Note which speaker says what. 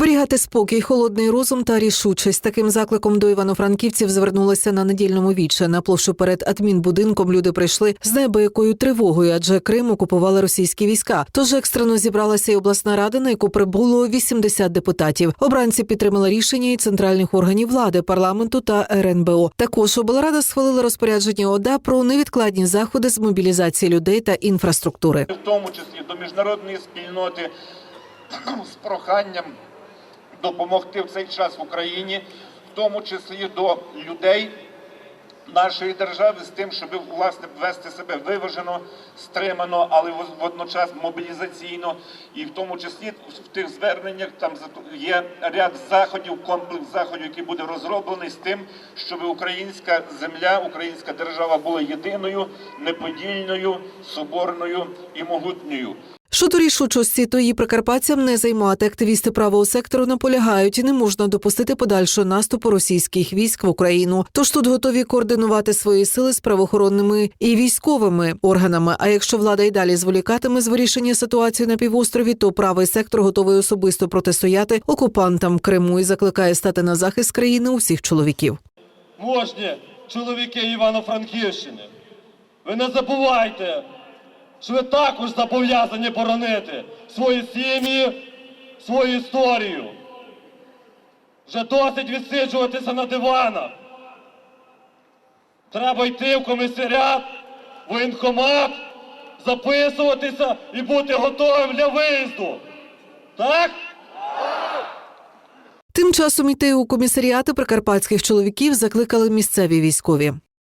Speaker 1: Зберігати спокій, холодний розум та рішучість. Таким закликом до івано-франківців звернулися на недільному віче. На площу перед адмінбудинком люди прийшли з неабиякою тривогою, адже Крим окупували російські війська. Тож екстрено зібралася й обласна рада, на яку прибуло 80 депутатів. Обранці підтримали рішення і центральних органів влади, парламенту та РНБО. Також облрада схвалила розпорядження ОДА про невідкладні заходи з мобілізації людей та інфраструктури.
Speaker 2: в тому числі до міжнародної спільноти з проханням допомогти в цей час в Україні, в тому числі до людей нашої держави з тим, щоб власне вести себе виважено, стримано, але водночас мобілізаційно, і в тому числі в тих зверненнях там є ряд заходів, комплекс заходів, який буде розроблений з тим, щоб українська земля, українська держава була єдиною, неподільною, соборною і могутньою.
Speaker 1: Щодо рішучості, то її прикарпатцям не займати. Активісти правого сектору наполягають, не можна допустити подальшого наступу російських військ в Україну. Тож тут готові координувати свої сили з правоохоронними і військовими органами. А якщо влада й далі зволікатиме з вирішення ситуації на півострові, то правий сектор готовий особисто протистояти окупантам Криму і закликає стати на захист країни усіх чоловіків.
Speaker 3: мужні чоловіки Івано-Франківщини. Ви не забувайте, що ви також зобов'язані боронити свої сім'ї, свою історію. Вже досить відсиджуватися на диванах. Треба йти в комісаріат, воєнкомат, записуватися і бути готовим для виїзду. Так?
Speaker 1: Тим часом йти у комісаріати прикарпатських чоловіків закликали місцеві військові.